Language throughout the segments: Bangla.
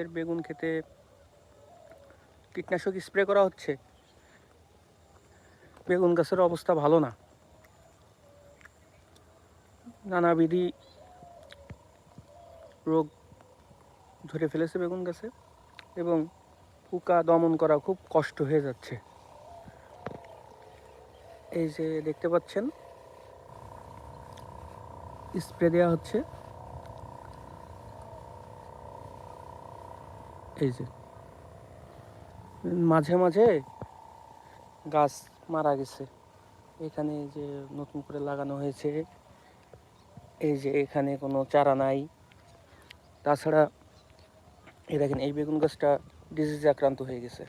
এর বেগুন খেতে কীটনাশক স্প্রে করা হচ্ছে। বেগুন গাছের অবস্থা ভালো না। নানাবিধি রোগ ধরে ফেলেছে বেগুন গাছে এবং পোকা দমন করা খুব কষ্ট হয়ে যাচ্ছে। এই যে দেখতে পাচ্ছেন, স্প্রে দেওয়া হচ্ছে। এই যে। মাঝে মাঝে গাছ মারা গেছে। এখানে যে নতুন করে লাগানো হয়েছে। এই যে এখানে কোনো চারা নাই। তাছাড়া এই দেখেন, এই বেগুন গাছটা ডিজিজে আক্রান্ত হয়ে গেছে।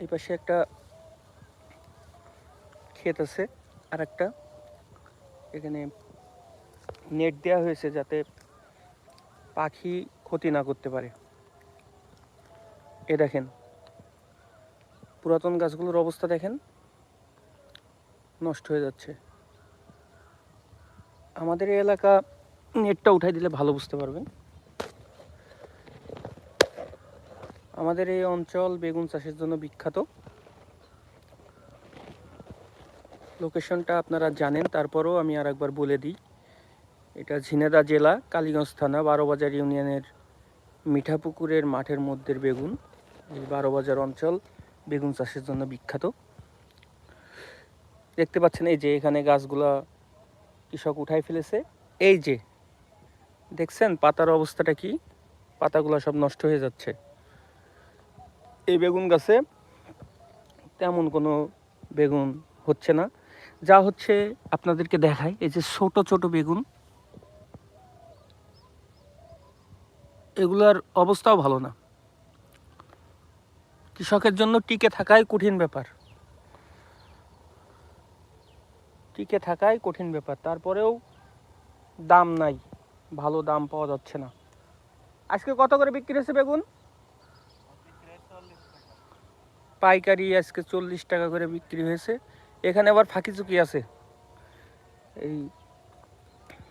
এই পাশে একটা ক্ষেত আছে আর একটা এখানে নেট দেওয়া হয়েছে যাতে পাখি ক্ষতি না করতে পারে। এ দেখেন, পুরাতন গাছগুলোর অবস্থা দেখেন, নষ্ট হয়ে যাচ্ছে। আমাদের এই এলাকা নেটটা উঠাই দিলে ভালো বুঝতে পারবেন। আমাদের এই অঞ্চল বেগুন চাষের জন্য বিখ্যাত। লোকেশনটা আপনারা জানেন, তারপরও আমি আর একবার বলে দিই। এটা ঝিনেদা জেলা, কালীগঞ্জ থানা, বারোবাজার ইউনিয়নের মিঠাপুকুরের মাঠের মধ্যের বেগুন। এই বারোবাজার অঞ্চল বেগুন চাষের জন্য বিখ্যাত। দেখতে পাচ্ছেন এই যে এখানে গাছগুলা কৃষক উঠাই ফেলেছে। এই যে, দেখছেন পাতার অবস্থাটা কি? পাতাগুলো সব নষ্ট হয়ে যাচ্ছে। এই বেগুন গাছে তেমন কোনো বেগুন হচ্ছে না। যা হচ্ছে আপনাদেরকে দেখায় এই যে ছোট ছোট বেগুন। এগুলার অবস্থাও ভালো না। কৃষকের জন্য টিকে থাকাই কঠিন ব্যাপার। টিকে থাকাই কঠিন ব্যাপার। তারপরেও দাম নাই। ভালো দাম পাওয়া যাচ্ছে না। আজকে কত করে বিক্রি হয়েছে বেগুন? পাইকারি আজকে চল্লিশ টাকা করে বিক্রি হয়েছে। এখানে আবার ফাঁকি চুকি আছে। এই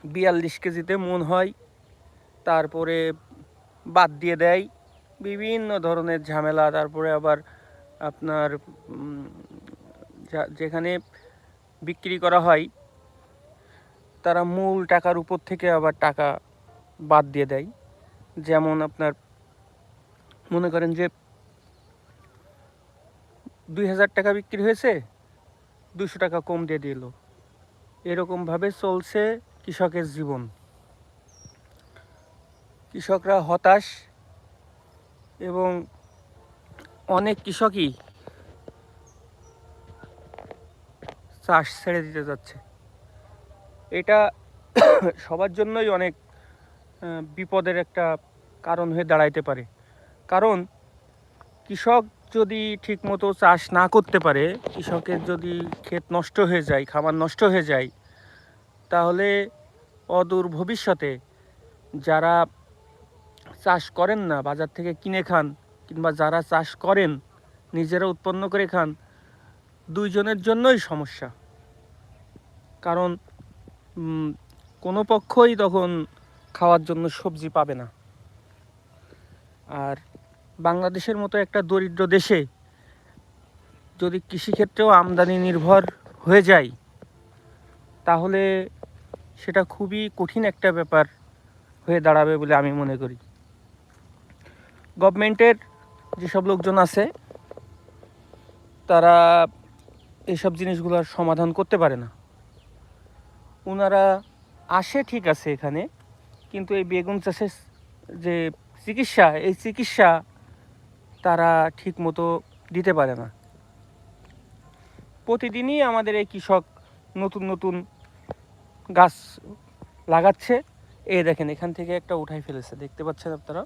বিয়াল্লিশ কেজিতে মন হয়। তারপরে বাদ দিয়ে দেয়। বিভিন্ন ধরনের ঝামেলা, তারপরে আবার আপনার যেখানে বিক্রি করা হয়, তারা মূল টাকার উপর থেকে আবার টাকা বাদ দিয়ে দেয়। যেমন আপনার, মনে করেন যে দুই হাজার টাকা বিক্রি হয়েছে, দুশো টাকা কম দিয়ে দিল। এরকমভাবে চলছে কৃষকের জীবন। কৃষকরা হতাশ এবং অনেক কৃষকই চাষ ছেড়ে দিতে যাচ্ছে। এটা সবার জন্যই অনেক বিপদের একটা কারণ হয়ে দাঁড়াইতে পারে। কারণ কৃষক যদি ঠিকমতো চাষ না করতে পারে, কৃষকের যদি ক্ষেত নষ্ট হয়ে যায়, খামার নষ্ট হয়ে যায়, তাহলে অদূর ভবিষ্যতে যারা চাষ করেন না, বাজার থেকে কিনে খান কিংবা যারা চাষ করেন, নিজেরা উৎপন্ন করে খান, দুইজনের জন্যই সমস্যা। কারণ কোনো পক্ষই তখন খাওয়ার জন্য সবজি পাবে না। আর বাংলাদেশের মতো একটা দরিদ্র দেশে যদি কৃষিক্ষেত্রেও আমদানি নির্ভর হয়ে যায়, তাহলে সেটা খুবই কঠিন একটা ব্যাপার হয়ে দাঁড়াবে বলে আমি মনে করি। গভর্নমেন্টের যেসব লোকজন আছে, তারা এইসব জিনিসগুলোর সমাধান করতে পারে না। ওনারা আসে ঠিক আছে এখানে, কিন্তু এই বেগুন চাষের যে চিকিৎসা, এই চিকিৎসা তারা ঠিক মতো দিতে পারে না। প্রতিদিনই আমাদের এই কৃষক নতুন নতুন গাছ লাগাচ্ছে। এই দেখেন, এখান থেকে একটা উঠাই ফেলেছে, দেখতে পাচ্ছেন আপনারা?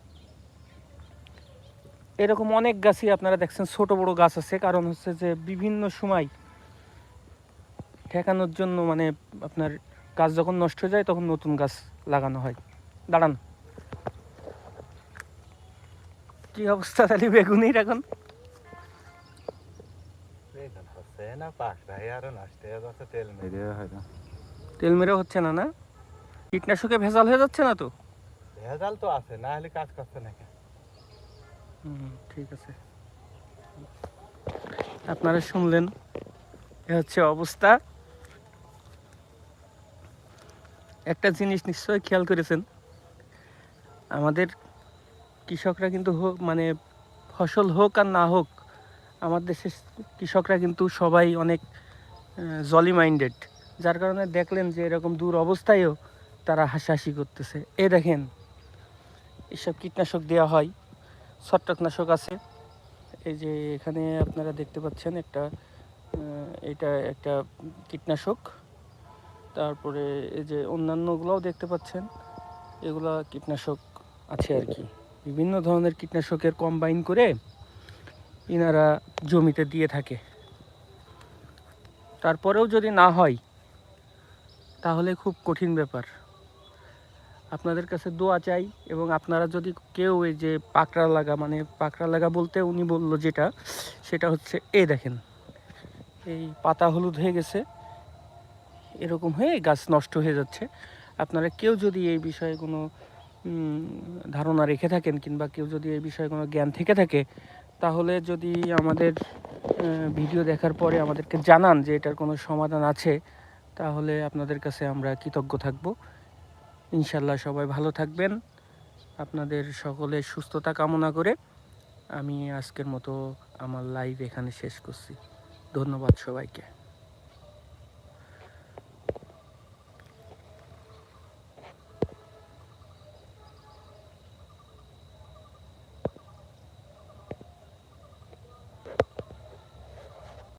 এরকম অনেক গাছই আপনারা দেখছেন ছোট বড় গাছ আছে। কারণ হচ্ছে যে বিভিন্ন সময় ঠেকানোর জন্য মানে আপনার গাছ যখন নষ্ট হয়ে যায় তখন নতুন গাছ লাগানো হয়। দাঁড়ান। কি অবস্থা তাহলে বেগুনির এখন? তেল মেরে। হয়তো তেল মেরে হচ্ছে না না? কীটনাশকে ভেজাল হয়ে যাচ্ছে না তো? ভেজাল তো আছে না হলে কাজ করছে না ঠিক আছে। আপনারা শুনলেন, এ হচ্ছে অবস্থা। একটা জিনিস নিশ্চয়ই খেয়াল করেছেন, আমাদের কৃষকরা কিন্তু হোক মানে ফসল হোক আর না হোক, আমার দেশের কৃষকরা কিন্তু সবাই অনেক জলি মাইন্ডেড যার কারণে দেখলেন যে এরকম দূর অবস্থায়ও তারা হাসাহাসি করতেছে। এ দেখেন, এসব কীটনাশক দেওয়া হয়। ছত্রাকনাশক আছে। এই যে এখানে আপনারা দেখতে পাচ্ছেন একটা এটা একটা কীটনাশক। তারপরে এই যে অন্যান্যগুলোও দেখতে পাচ্ছেন, এগুলা কীটনাশক আছে আর কি। বিভিন্ন ধরনের কীটনাশকের কম্বাইন করে ইনারা জমিতে দিয়ে থাকে। তারপরেও যদি না হয়, তাহলে খুব কঠিন ব্যাপার। আপনাদের কাছে দোয়া চাই এবং আপনারা যদি কেউ এই যে পাকড়া লাগা মানে পাকড়া লাগা বলতে উনি বলল যেটা, সেটা হচ্ছে এ দেখেন, এই পাতা হলুদ হয়ে গেছে, এরকম হয়ে গাছ নষ্ট হয়ে যাচ্ছে। আপনারা কেউ যদি এই বিষয়ে কোনো ধারণা রেখে থাকেন কিংবা কেউ যদি এই বিষয়ে কোনো জ্ঞান থেকে থাকে, তাহলে যদি আমাদের ভিডিও দেখার পরে আমাদেরকে জানান যে এটার কোনো সমাধান আছে, তাহলে আপনাদের কাছে আমরা কৃতজ্ঞ থাকব। ইনশাল্লাহ সবাই ভালো থাকবেন। আপনাদের সকলের সুস্থতা কামনা করে আমি আজকের মতো আমার লাইভ এখানে শেষ করছি। ধন্যবাদ সবাইকে।